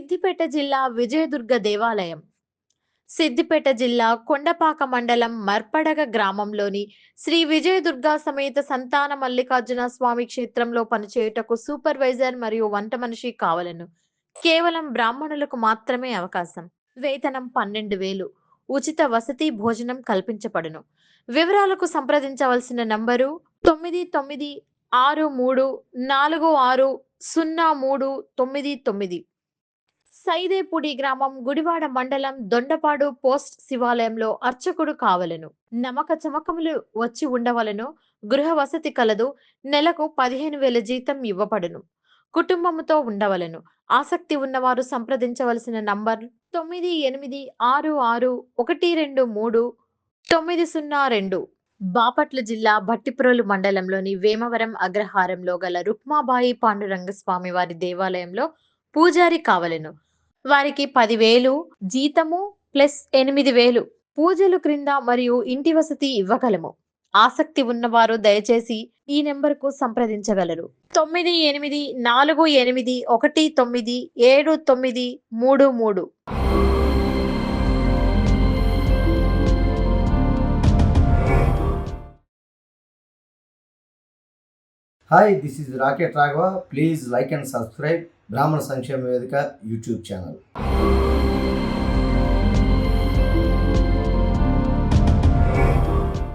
సిద్దిపేట జిల్లా విజయదుర్గ దేవాలయం. సిద్దిపేట జిల్లా కొండపాక మండలం మర్పడగ గ్రామంలోని శ్రీ విజయదుర్గ సమేత సంతాన మల్లికార్జున స్వామి క్షేత్రంలో పనిచేయుటకు సూపర్వైజర్ మరియు వంట మనిషి కావలను. కేవలం బ్రాహ్మణులకు మాత్రమే అవకాశం. వేతనం పన్నెండు వేలు. ఉచిత వసతి భోజనం కల్పించబడును. వివరాలకు సంప్రదించవలసిన నంబరు తొమ్మిది తొమ్మిది ఆరు మూడు నాలుగు ఆరు సున్నా మూడు తొమ్మిది తొమ్మిది. సైదేపూడి గ్రామం గుడివాడ మండలం దొండపాడు పోస్ట్ శివాలయంలో అర్చకుడు కావలను. నమక చమకములు వచ్చి ఉండవలను. గృహ వసతి కలదు. నెలకు పదిహేను వేల జీతం ఇవ్వబడును. కుటుంబముతో ఉండవలను. ఆసక్తి ఉన్నవారు సంప్రదించవలసిన నంబర్ తొమ్మిది ఎనిమిది ఆరు ఆరు ఒకటి రెండు మూడు తొమ్మిది సున్నా రెండు. బాపట్ల జిల్లా భట్టిప్రోలు మండలంలోని వేమవరం అగ్రహారంలో గల రుక్మాబాయి పాండురంగస్వామి వారి దేవాలయంలో పూజారి కావలెను. వారికి పదివేలు జీతము ప్లస్ ఎనిమిది వేలు పూజలు క్రింద మరియు ఇంటి వసతి ఇవ్వగలము. ఆసక్తి ఉన్నవారు దయచేసి ఈ నెంబర్కు సంప్రదించగలరు. తొమ్మిది ఎనిమిది నాలుగు ఎనిమిది ఒకటి తొమ్మిది ఏడు తొమ్మిది మూడు మూడు. Hi this is rocket Raghava please like and subscribe బ్రాహ్మణ సంక్షేమ వేదిక యూట్యూబ్ ఛానల్